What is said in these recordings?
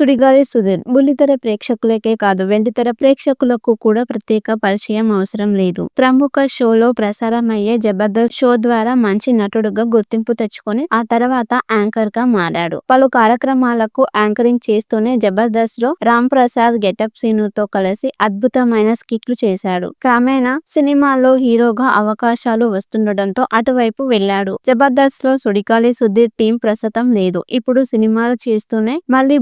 సుడిగాలి సుధీర్. బుల్లితెర ప్రేక్షకులకే కాదు వెండితెర ప్రేక్షకులకు కూడా ప్రత్యేక పరిచయం అవసరం లేదు. ప్రముఖ షోలో ప్రసారమయ్యే జబర్దస్త్ షో ద్వారా మంచి నటుడుగా గుర్తింపు తెచ్చుకొని ఆ తర్వాత యాంకర్గా మారాడు. పలు కార్యక్రమాలకు యాంకరింగ్ చేస్తూనే జబర్దస్త్లో రామ్ ప్రసాద్ గెటప్ సీనుతో కలిసి అద్భుతమైన స్కిట్లు చేశాడు. క్రమేణా సినిమాల్లో హీరోగా అవకాశాలు వస్తుండటంతో అటువైపు వెళ్ళాడు. జబర్దస్త్లో సుడిగాలి సుధీర్ టీం ప్రస్తుతం లేదు. ఇప్పుడు సినిమాలు చేస్తూనే మళ్ళీ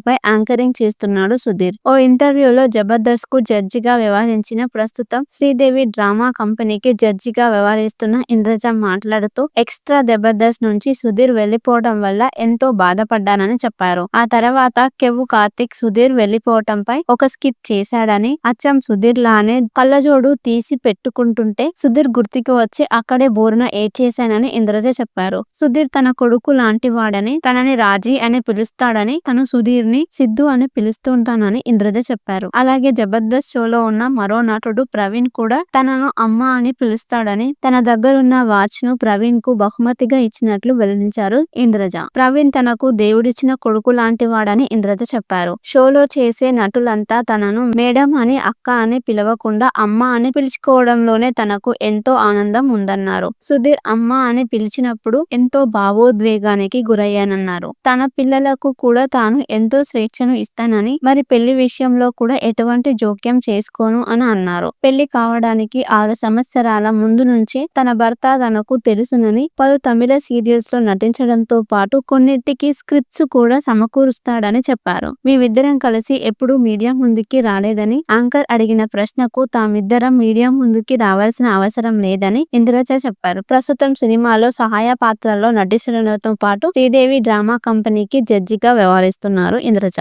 విషయాలపై యాంకరింగ్ చేస్తున్నాడు సుధీర్. ఓ ఇంటర్వ్యూలో జబర్దస్త్కు జడ్జిగా వ్యవహరించిన ప్రస్తుతం శ్రీదేవి డ్రామా కంపెనీకి జడ్జిగా వ్యవహరిస్తున్న ఇంద్రజ మాట్లాడుతూ ఎక్స్ట్రా జబర్దస్త్ నుంచి సుధీర్ వెళ్ళిపోవడం వల్ల ఎంతో బాధపడ్డానని చెప్పారు. ఆ తర్వాత కెవ్వు కార్తిక్ సుధీర్ వెళ్ళిపోవటంపై ఒక స్కిట్ చేశాడని అచ్చం సుధీర్ లానే కళ్ళజోడు తీసి పెట్టుకుంటుంటే సుధీర్ గుర్తుకు వచ్చి అక్కడే బోరున ఏడ్చేశానని ఇంద్రజ చెప్పారు. సుధీర్ తన కొడుకు లాంటి వాడని తనని రాజీ అని పిలుస్తాడని తను సుధీర్ ని సిద్ధు అని పిలుస్తుంటానని ఇంద్రజ చెప్పారు. అలాగే జబర్దస్త్ షోలో ఉన్న మరో నటుడు ప్రవీణ్ కూడా తనను అమ్మ అని పిలుస్తాడని తన దగ్గరున్న వాచ్ను ప్రవీణ్కు బహుమతిగా ఇచ్చినట్లు వెల్లడించారు ఇంద్రజ. ప్రవీణ్ తనకు దేవుడిచ్చిన కొడుకు లాంటి వాడని ఇంద్రజ చెప్పారు. షోలో చేసే నటులంతా తనను మేడం అని అక్క అని పిలవకుండా అమ్మ అని పిలుచుకోవడంలోనే తనకు ఎంతో ఆనందం ఉందన్నారు. సుధీర్ అమ్మ అని పిలిచినప్పుడు ఎంతో భావోద్వేగానికి గురయ్యానన్నారు. తన పిల్లలకు కూడా తాను ఎంతో స్వేచ్ఛను ఇస్తానని మరి పెళ్ళి విషయంలో కూడా ఎటువంటి జోక్యం చేసుకోను అని అన్నారు. పెళ్ళి కావడానికి ఆరు సంవత్సరాల ముందు నుంచే తన భర్త తనకు తెలుసునని పలు తమిళ సీరియల్స్లో నటించడంతో పాటు కొన్నిటికి స్క్రిప్ట్స్ కూడా సమకూరుస్తాడని చెప్పారు. మేమిద్దరం కలిసి ఎప్పుడు మీడియా ముందుకి రాలేదని యాంకర్ అడిగిన ప్రశ్నకు తామిద్దరం మీడియా ముందుకి రావాల్సిన అవసరం లేదని ఇందిరాజ చెప్పారు. ప్రస్తుతం సినిమాలో సహాయ పాత్రల్లో నటించడంతో పాటు శ్రీదేవి డ్రామా కంపెనీకి జడ్జిగా వ్యవహరిస్తున్నారు. ఇంద్రజ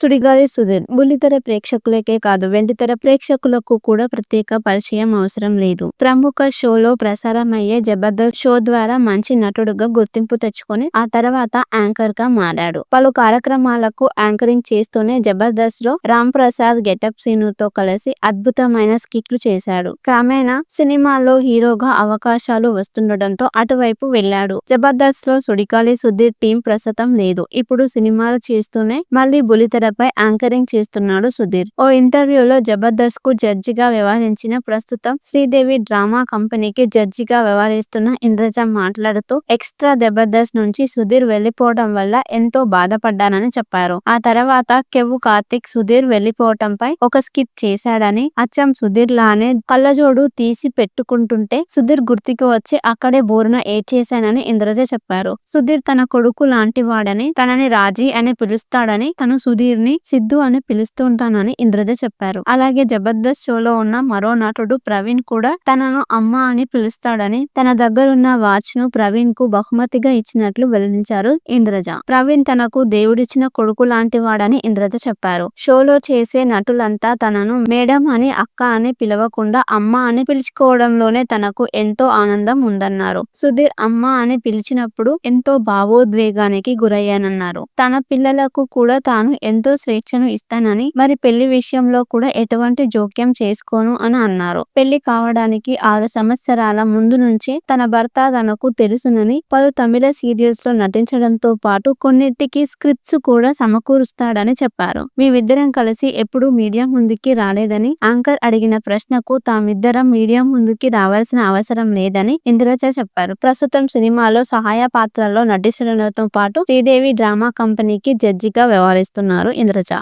సుడిగాలి సుధీర్. బుల్లితెర ప్రేక్షకులకే కాదు వెండితెర ప్రేక్షకులకు కూడా ప్రత్యేక పరిచయం అవసరం లేదు. ప్రముఖ షోలో ప్రసారమయ్యే జబర్దస్త్ షో ద్వారా మంచి నటుడుగా గుర్తింపు తెచ్చుకొని ఆ తర్వాత యాంకర్గా మారాడు. పలు కార్యక్రమాలకు యాంకరింగ్ చేస్తూనే జబర్దస్త్లో రామ్ ప్రసాద్ గెటప్ సీనుతో కలిసి అద్భుతమైన స్కిట్లు చేశాడు. క్రమేణా సినిమాల్లో హీరోగా అవకాశాలు వస్తుండటంతో అటువైపు వెళ్ళాడు. జబర్దస్త్లో సుడిగాలి సుధీర్ టీం ప్రస్తుతం లేదు. ఇప్పుడు సినిమాలు చేస్తూనే మళ్ళీ బుల్లితెర పై యాంకరింగ్ చేస్తున్నాడు సుధీర్. ఓ ఇంటర్వ్యూలో జబర్దస్త్కు జడ్జిగా వ్యవహరించిన ప్రస్తుతం శ్రీదేవి డ్రామా కంపెనీకి జడ్జిగా వ్యవహరిస్తున్న ఇంద్రజ మాట్లాడుతూ ఎక్స్ట్రా జబర్దస్త్ నుంచి సుధీర్ వెళ్ళిపోవడం వల్ల ఎంతో బాధపడ్డానని చెప్పారు. ఆ తర్వాత కెవ్వు కార్తిక్ సుధీర్ వెళ్ళిపోవటంపై ఒక స్కిట్ చేశాడని అచ్చం సుధీర్ లానే కళ్ళజోడు తీసి పెట్టుకుంటుంటే సుధీర్ గుర్తుకు వచ్చి అక్కడే బోరున ఏడ్చేశానని ఇంద్రజ చెప్పారు. సుధీర్ తన కొడుకు లాంటి వాడని తనని రాజీ అని పిలుస్తాడని తను సుధీర్ ని సిద్ధు అని పిలుస్తుంటానని ఇంద్రజ చెప్పారు. అలాగే జబర్దస్త్ షోలో ఉన్న మరో నటుడు ప్రవీణ్ కూడా తనను అమ్మ అని పిలుస్తాడని తన దగ్గరున్న వాచ్ను ప్రవీణ్కు బహుమతిగా ఇచ్చినట్లు వెల్లడించారు ఇంద్రజ. ప్రవీణ్ తనకు దేవుడిచ్చిన కొడుకు లాంటి వాడని ఇంద్రజ చెప్పారు. షోలో చేసే నటులంతా తనను మేడం అని అక్క అని పిలవకుండా అమ్మ అని పిలుచుకోవడంలోనే తనకు ఎంతో ఆనందం ఉందన్నారు. సుధీర్ అమ్మ అని పిలిచినప్పుడు ఎంతో భావోద్వేగానికి గురయ్యానన్నారు. తన పిల్లలకు కూడా తాను ఎంతో స్వేచ్ఛను ఇస్తానని మరి పెళ్ళి విషయంలో కూడా ఎటువంటి జోక్యం చేసుకోను అని అన్నారు. పెళ్ళి కావడానికి ఆరు సంవత్సరాల ముందు నుంచే తన భర్త తనకు తెలుసునని పలు తమిళ సీరియల్స్లో నటించడంతో పాటు కొన్నిటికి స్క్రిప్ట్స్ కూడా సమకూరుస్తాడని చెప్పారు. మేమిద్దరం కలిసి ఎప్పుడూ మీడియా ముందుకి రాలేదని యాంకర్ అడిగిన ప్రశ్నకు తామిద్దరం మీడియా ముందుకి రావాల్సిన అవసరం లేదని ఇంద్రజ చెప్పారు. ప్రస్తుతం సినిమాలో సహాయ పాత్రల్లో నటించడంతో పాటు శ్రీదేవి డ్రామా కంపెనీకి జడ్జిగా వ్యవహరిస్తున్నారు. ఇంద్రజ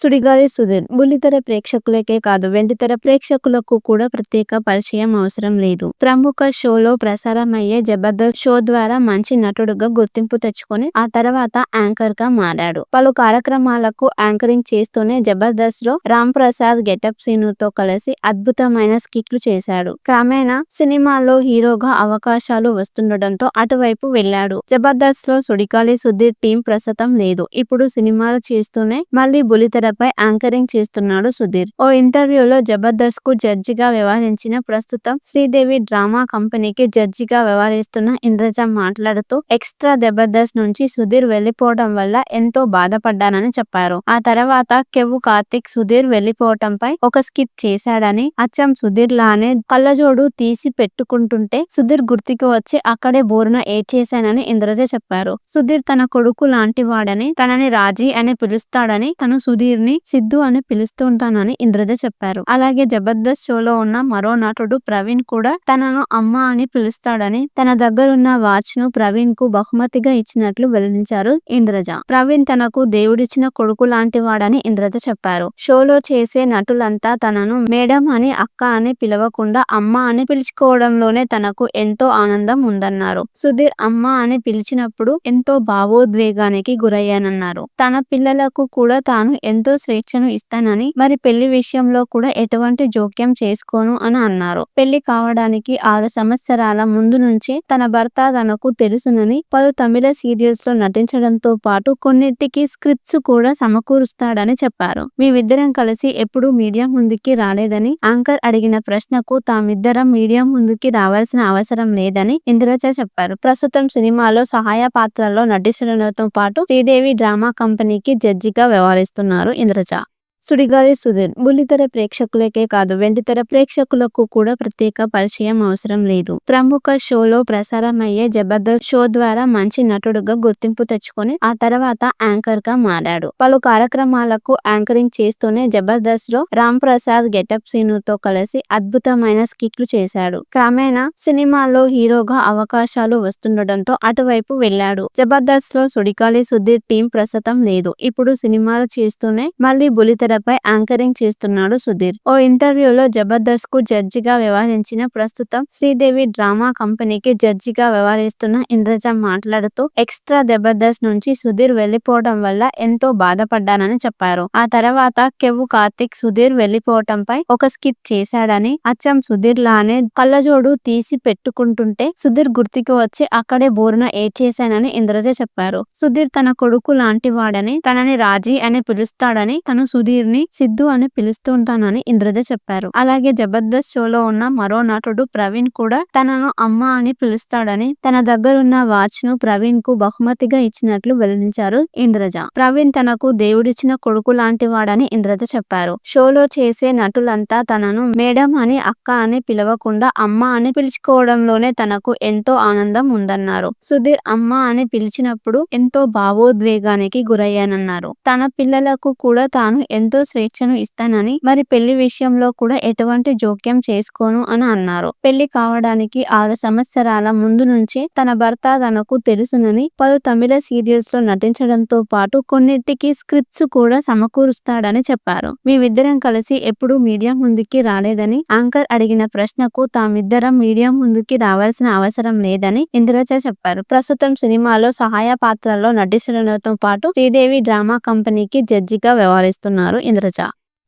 సుడిగాలి సుధీర్. బుల్లితెర ప్రేక్షకులకే కాదు వెండితెర ప్రేక్షకులకు కూడా ప్రత్యేక పరిచయం అవసరం లేదు. ప్రముఖ షోలో ప్రసారమయ్యే జబర్దస్త్ షో ద్వారా మంచి నటుడుగా గుర్తింపు తెచ్చుకొని ఆ తర్వాత యాంకర్గా మారాడు. పలు కార్యక్రమాలకు యాంకరింగ్ చేస్తూనే జబర్దస్త్లో రామ్ ప్రసాద్ గెటప్ సీనుతో కలిసి అద్భుతమైన స్కిట్లు చేశాడు. క్రమేణా సినిమాల్లో హీరోగా అవకాశాలు వస్తుండటంతో అటువైపు వెళ్ళాడు. జబర్దస్త్లో సుడిగాలి సుధీర్ టీం ప్రస్తుతం లేదు. ఇప్పుడు సినిమాలు చేస్తూనే మళ్ళీ బుల్లితెర విషయాలపై యాంకరింగ్ చేస్తున్నాడు సుధీర్. ఓ ఇంటర్వ్యూలో జబర్దస్త్కు జడ్జిగా వ్యవహరించిన ప్రస్తుతం శ్రీదేవి డ్రామా కంపెనీకి జడ్జిగా వ్యవహరిస్తున్న ఇంద్రజ మాట్లాడుతూ ఎక్స్ట్రా జబర్దస్త్ నుంచి సుధీర్ వెళ్ళిపోవడం వల్ల ఎంతో బాధపడ్డానని చెప్పారు. ఆ తర్వాత కెవ్వు కార్తిక్ సుధీర్ వెళ్ళిపోవటంపై ఒక స్కిట్ చేశాడని అచ్చం సుధీర్ లానే కళ్ళజోడు తీసి పెట్టుకుంటుంటే సుధీర్ గుర్తుకు వచ్చి అక్కడే బోరున ఏడ్చేశానని ఇంద్రజ చెప్పారు. సుధీర్ తన కొడుకు లాంటి వాడని తనని రాజీ అని పిలుస్తాడని తను సుధీర్ వీరిని సిద్ధు అని పిలుస్తుంటానని ఇంద్రజ చెప్పారు. అలాగే జబర్దస్త్ షోలో ఉన్న మరో నటుడు ప్రవీణ్ కూడా తనను అమ్మ అని పిలుస్తాడని తన దగ్గరున్న వాచ్ను ప్రవీణ్కు బహుమతిగా ఇచ్చినట్లు వెల్లడించారు ఇంద్రజ. ప్రవీణ్ తనకు దేవుడిచ్చిన కొడుకు లాంటి వాడని ఇంద్రజ చెప్పారు. షోలో చేసే నటులంతా తనను మేడం అని అక్క అని పిలవకుండా అమ్మ అని పిలుచుకోవడంలోనే తనకు ఎంతో ఆనందం ఉందన్నారు. సుధీర్ అమ్మ అని పిలిచినప్పుడు ఎంతో భావోద్వేగానికి గురయ్యానన్నారు. తన పిల్లలకు కూడా తాను ఎంతో స్వేచ్ఛను ఇస్తానని మరి పెళ్ళి విషయంలో కూడా ఎటువంటి జోక్యం చేసుకోను అని అన్నారు. పెళ్ళి కావడానికి ఆరు సంవత్సరాల ముందు నుంచి తన భర్త తనకు తెలుసునని పలు తమిళ సీరియల్స్లో నటించడంతో పాటు కొన్నిటికి స్క్రిప్ట్స్ కూడా సమకూరుస్తాడని చెప్పారు. మేమిద్దరం కలిసి ఎప్పుడూ మీడియా ముందుకి రాలేదని యాంకర్ అడిగిన ప్రశ్నకు తామిద్దరం మీడియా ముందుకి రావాల్సిన అవసరం లేదని ఇంద్రజ చెప్పారు. ప్రస్తుతం సినిమాలో సహాయ పాత్రలో నటించడంతో పాటు శ్రీదేవి డ్రామా కంపెనీకి జడ్జిగా వ్యవహరిస్తున్నారు ఇంద్రజ సుడిగాలి సుధీర్. బుల్లితెర ప్రేక్షకులకే కాదు వెండితెర ప్రేక్షకులకు కూడా ప్రత్యేక పరిచయం అవసరం లేదు. ప్రముఖ షోలో ప్రసారమయ్యే జబర్దస్త్ షో ద్వారా మంచి నటుడుగా గుర్తింపు తెచ్చుకొని ఆ తర్వాత యాంకర్గా మారాడు. పలు కార్యక్రమాలకు యాంకరింగ్ చేస్తూనే జబర్దస్త్లో రామ్ ప్రసాద్ గెటప్ సీనుతో కలిసి అద్భుతమైన స్కిట్లు చేశాడు. క్రమేణా సినిమాల్లో హీరోగా అవకాశాలు వస్తుండటంతో అటువైపు వెళ్ళాడు. జబర్దస్త్లో సుడిగాలి సుధీర్ టీం ప్రస్తుతం లేదు. ఇప్పుడు సినిమాలు చేస్తూనే మళ్ళీ బుల్లితెర తెరపై యాంకరింగ్ చేస్తున్నాడు సుధీర్. ఓ ఇంటర్వ్యూలో జబర్దస్త్కు జడ్జిగా వ్యవహరించిన ప్రస్తుతం శ్రీదేవి డ్రామా కంపెనీకి జడ్జిగా వ్యవహరిస్తున్న ఇంద్రజ మాట్లాడుతూ ఎక్స్ట్రా జబర్దస్త్ నుంచి సుధీర్ వెళ్ళిపోవడం వల్ల ఎంతో బాధపడ్డానని చెప్పారు. ఆ తర్వాత కెవ్వు కార్తిక్ సుధీర్ వెళ్ళిపోవటంపై ఒక స్కిట్ చేశాడని అచ్చం సుధీర్ లానే కళ్ళజోడు తీసి పెట్టుకుంటుంటే సుధీర్ గుర్తుకు వచ్చి అక్కడే బోరున ఏడ్చేశానని ఇంద్రజ చెప్పారు. సుధీర్ తన కొడుకు లాంటి వాడని తనని రాజీ అని పిలుస్తాడని తను సుధీర్ ని సిద్ధు అని పిలుస్తుంటానని ఇంద్రజ చెప్పారు. అలాగే జబర్దస్త్ షోలో ఉన్న మరో నటుడు ప్రవీణ్ కూడా తనను అమ్మ అని పిలుస్తాడని తన దగ్గరున్న వాచ్ను ప్రవీణ్కు బహుమతిగా ఇచ్చినట్లు వెల్లడించారు ఇంద్రజ. ప్రవీణ్ తనకు దేవుడిచ్చిన కొడుకు లాంటి వాడని ఇంద్రజ చెప్పారు. షోలో చేసే నటులంతా తనను మేడం అని అక్క అని పిలవకుండా అమ్మ అని పిలుచుకోవడంలోనే తనకు ఎంతో ఆనందం ఉందన్నారు. సుధీర్ అమ్మ అని పిలిచినప్పుడు ఎంతో భావోద్వేగానికి గురయ్యానన్నారు. తన పిల్లలకు కూడా తాను ఎంతో ఎంతో స్వేచ్ఛను ఇస్తానని మరి పెళ్ళి విషయంలో కూడా ఎటువంటి జోక్యం చేసుకోను అని అన్నారు. పెళ్ళి కావడానికి ఆరు సంవత్సరాల ముందు నుంచి తన భర్త తనకు తెలుసునని పలు తమిళ సీరియల్స్లో నటించడంతో పాటు కొన్నిటికి స్క్రిప్ట్స్ కూడా సమకూరుస్తాడని చెప్పారు. మేమిద్దరం కలిసి ఎప్పుడూ మీడియా ముందుకి రాలేదని యాంకర్ అడిగిన ప్రశ్నకు తామిద్దరం మీడియా ముందుకి రావాల్సిన అవసరం లేదని ఇంద్రజ చెప్పారు. ప్రస్తుతం సినిమాలో సహాయ పాత్రల్లో నటించడంతో పాటు శ్రీదేవి డ్రామా కంపెనీకి జడ్జిగా వ్యవహరిస్తున్నారు. ఇంద్రజ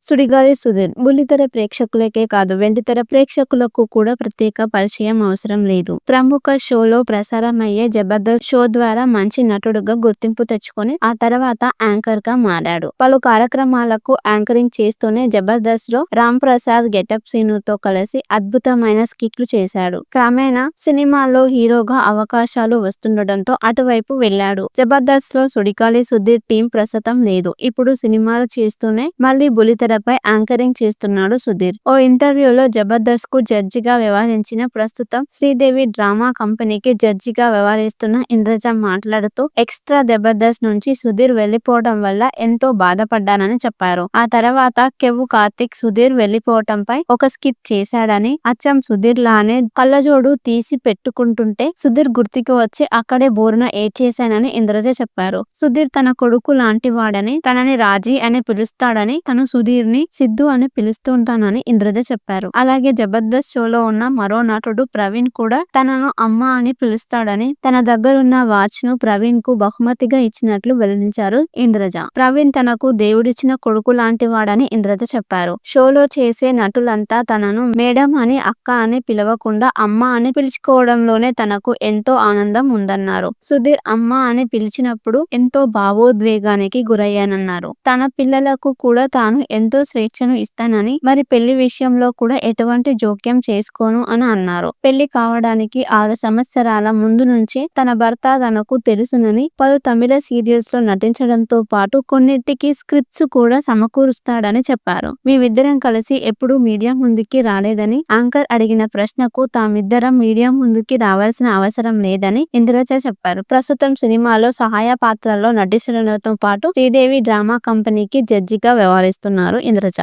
సుడిగాలి సుధీర్. బుల్లితెర ప్రేక్షకులకే కాదు వెండితెర ప్రేక్షకులకు కూడా ప్రత్యేక పరిచయం అవసరం లేదు. ప్రముఖ షోలో ప్రసారమయ్యే జబర్దస్త్ షో ద్వారా మంచి నటుడుగా గుర్తింపు తెచ్చుకొని ఆ తర్వాత యాంకర్గా మారాడు. పలు కార్యక్రమాలకు యాంకరింగ్ చేస్తూనే జబర్దస్త్లో రామ్ ప్రసాద్ గెటప్ సీనుతో కలిసి అద్భుతమైన స్కిట్లు చేశాడు. క్రమేణా సినిమాల్లో హీరోగా అవకాశాలు వస్తుండటంతో అటువైపు వెళ్ళాడు. జబర్దస్త్లో సుడిగాలి సుధీర్ టీం ప్రస్తుతం లేదు. ఇప్పుడు సినిమాలు చేస్తూనే మళ్ళీ బుల్లితెర తెరపై యాంకరింగ్ చేస్తున్నాడు సుధీర్. ఓ ఇంటర్వ్యూలో జబర్దస్త్కు జడ్జిగా వ్యవహరించిన ప్రస్తుతం శ్రీదేవి డ్రామా కంపెనీకి జడ్జిగా వ్యవహరిస్తున్న ఇంద్రజ మాట్లాడుతూ ఎక్స్ట్రా జబర్దస్త్ నుంచి సుధీర్ వెళ్ళిపోవడం వల్ల ఎంతో బాధపడ్డానని చెప్పారు. ఆ తర్వాత కెవ్వు కార్తిక్ సుధీర్ వెళ్ళిపోవటంపై ఒక స్కిట్ చేశాడని అచ్చం సుధీర్ లానే కళ్ళజోడు తీసి పెట్టుకుంటుంటే సుధీర్ గుర్తుకు వచ్చి అక్కడే బోరున ఏడ్చేశానని ఇంద్రజ చెప్పారు. సుధీర్ తన కొడుకు లాంటి వాడని తనని రాజీ అని పిలుస్తాడని తను సుధీర్ వీరిని సిద్ధు అని పిలుస్తూ ఉంటానని ఇంద్రజ చెప్పారు. అలాగే జబర్దస్త్ షోలో ఉన్న మరో నటుడు ప్రవీణ్ కూడా తనను అమ్మ అని పిలుస్తాడని తన దగ్గరున్న వాచ్ను ప్రవీణ్కు బహుమతిగా ఇచ్చినట్లు వెల్లడించారు ఇంద్రజ. ప్రవీణ్ తనకు దేవుడిచ్చిన కొడుకు లాంటి వాడని ఇంద్రజ చెప్పారు. షోలో చేసే నటులంతా తనను మేడం అని అక్క అని పిలవకుండా అమ్మ అని పిలుచుకోవడంలోనే తనకు ఎంతో ఆనందం ఉందన్నారు. సుధీర్ అమ్మ అని పిలిచినప్పుడు ఎంతో భావోద్వేగానికి గురయ్యానన్నారు. తన పిల్లలకు కూడా తాను ఎంతో స్వేచ్ఛను ఇస్తానని మరి పెళ్ళి విషయంలో కూడా ఎటువంటి జోక్యం చేసుకోను అని అన్నారు. పెళ్ళి కావడానికి ఆరు సంవత్సరాల ముందు నుంచి తన భర్త తనకు తెలుసునని పలు తమిళ సీరియల్స్లో నటించడంతో పాటు కొన్నిటికి స్క్రిప్ట్స్ కూడా సమకూరుస్తాడని చెప్పారు. మేమిద్దరం కలిసి ఎప్పుడూ మీడియా ముందుకి రాలేదని యాంకర్ అడిగిన ప్రశ్నకు తామిద్దరం మీడియా ముందుకి రావాల్సిన అవసరం లేదని ఇంద్రజ చెప్పారు. ప్రస్తుతం సినిమాలో సహాయ పాత్రల్లో నటించడంతో పాటు శ్రీదేవి డ్రామా కంపెనీకి జడ్జిగా వ్యవహరిస్తున్నారు. ఇంద్రజ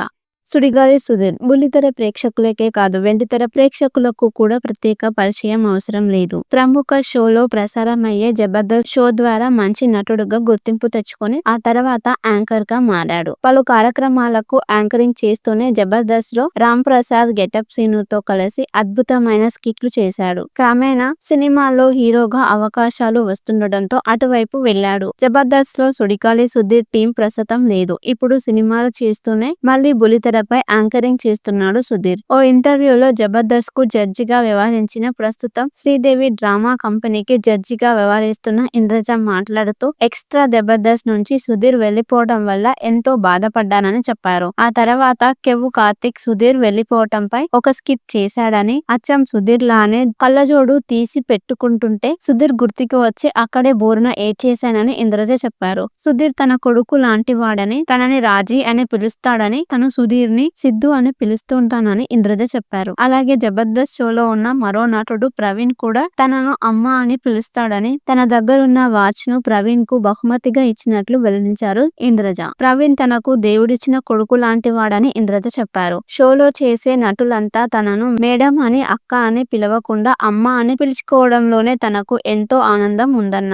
సుడిగాలి సుధీర్. బుల్లితెర ప్రేక్షకులకే కాదు వెండితెర ప్రేక్షకులకు కూడా ప్రత్యేక పరిచయం అవసరం లేదు. ప్రముఖ షోలో ప్రసారమయ్యే జబర్దస్త్ షో ద్వారా మంచి నటుడుగా గుర్తింపు తెచ్చుకొని ఆ తర్వాత యాంకర్గా మారాడు. పలు కార్యక్రమాలకు యాంకరింగ్ చేస్తూనే జబర్దస్త్లో రామ్ ప్రసాద్ గెటప్ సీనుతో కలిసి అద్భుతమైన స్కిట్లు చేశాడు. క్రమేణా సినిమాలో హీరోగా అవకాశాలు వస్తుండటంతో అటువైపు వెళ్ళాడు. జబర్దస్త్లో సుడిగాలి సుధీర్ టీం ప్రస్తుతం లేదు. ఇప్పుడు సినిమాలు చేస్తూనే మళ్ళీ బుల్లితెర పై యాంకరింగ్ చేస్తున్నాడు సుధీర్. ఓ ఇంటర్వ్యూలో జబర్దస్త్కు జడ్జిగా వ్యవహరించిన ప్రస్తుతం శ్రీదేవి డ్రామా కంపెనీకి జడ్జిగా వ్యవహరిస్తున్న ఇంద్రజ మాట్లాడుతూ ఎక్స్ట్రా జబర్దస్త్ నుంచి సుధీర్ వెళ్ళిపోవడం వల్ల ఎంతో బాధపడ్డానని చెప్పారు. ఆ తర్వాత కెవ్వు కార్తిక్ సుధీర్ వెళ్ళిపోవటంపై ఒక స్కిట్ చేశాడని అచ్చం సుధీర్ లానే కళ్ళజోడు తీసి పెట్టుకుంటుంటే సుధీర్ గుర్తుకు వచ్చి అక్కడే బోరున ఏడ్చేశానని ఇంద్రజ చెప్పారు. సుధీర్ తన కొడుకు లాంటి వాడని తనని రాజీ అని పిలుస్తాడని తను సుధీర్ వీరిని సిద్ధు అని పిలుస్తూ ఉంటానని ఇంద్రజ చెప్పారు. అలాగే జబర్దస్త్ షోలో ఉన్న మరో నటుడు ప్రవీణ్ కూడా తనను అమ్మ అని పిలుస్తాడని తన దగ్గరున్న వాచ్ను ప్రవీణ్కు బహుమతిగా ఇచ్చినట్లు వెల్లడించారు ఇంద్రజ. ప్రవీణ్ తనకు దేవుడిచ్చిన కొడుకు లాంటి వాడని ఇంద్రజ చెప్పారు. షోలో చేసే నటులంతా తనను మేడం అని అక్క అని పిలవకుండా అమ్మ అని పిలుచుకోవడంలోనే తనకు ఎంతో ఆనందం ఉందన్నారు.